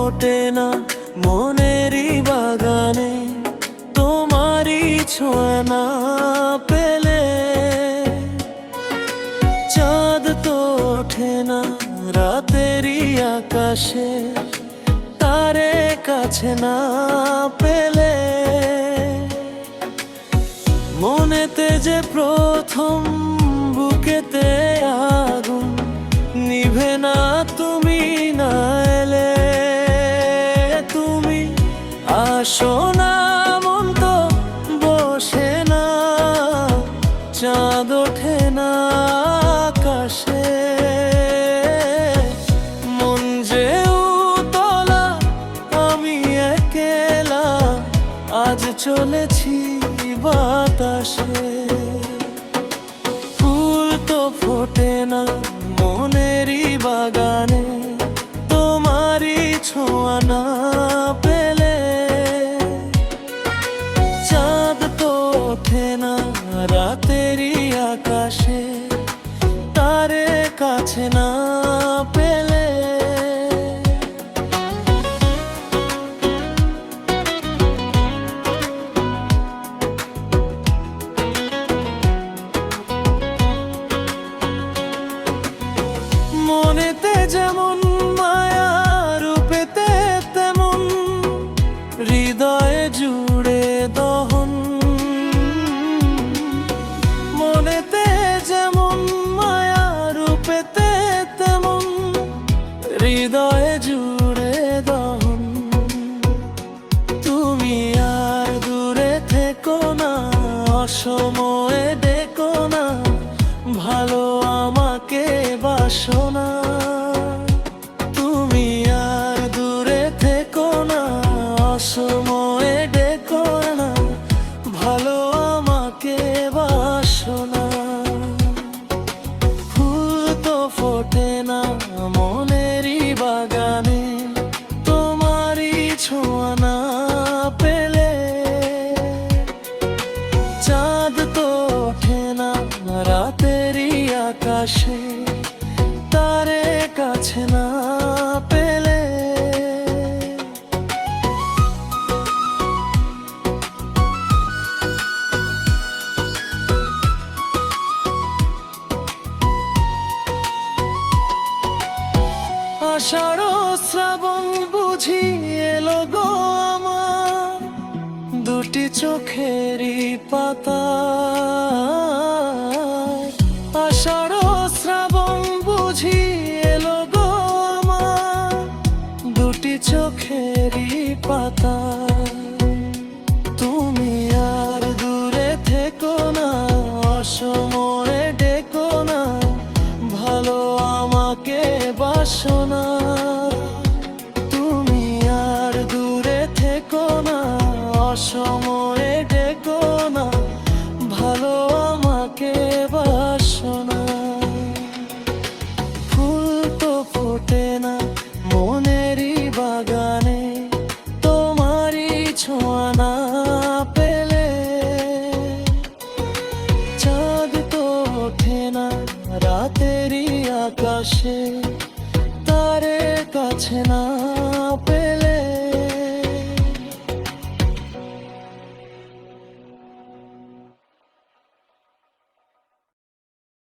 ফোটে না মনেরই বাগানে, তোমারই ছোঁয়া পেলে। চাঁদ তো ওঠে না রাতেরই আকাশে, তারে কাছে না পেলে। মনেতে যে প্রথম বুকেতে তো বসে না, চাঁদ ওঠে না আকাশে। আমি একেলা, আজ চলেছি বাতাসে। ফুল তো ফোটে না মনেরই ভালো আমাকে বাসো না তুমি আর দূরে থেকো না অসময়ে আষাঢ় শ্রাবণ বুঝি এলো গো আমার। দুটি চোখেরই পাতা। আষাঢ় শ্রাবণ বুঝি এলো গো আমার। দুটি চোখেরই পাতা। ছোঁয়া না পেলে চাঁদ তো ওঠে না রাতেরই আকাশে তারে কাছে না পেলে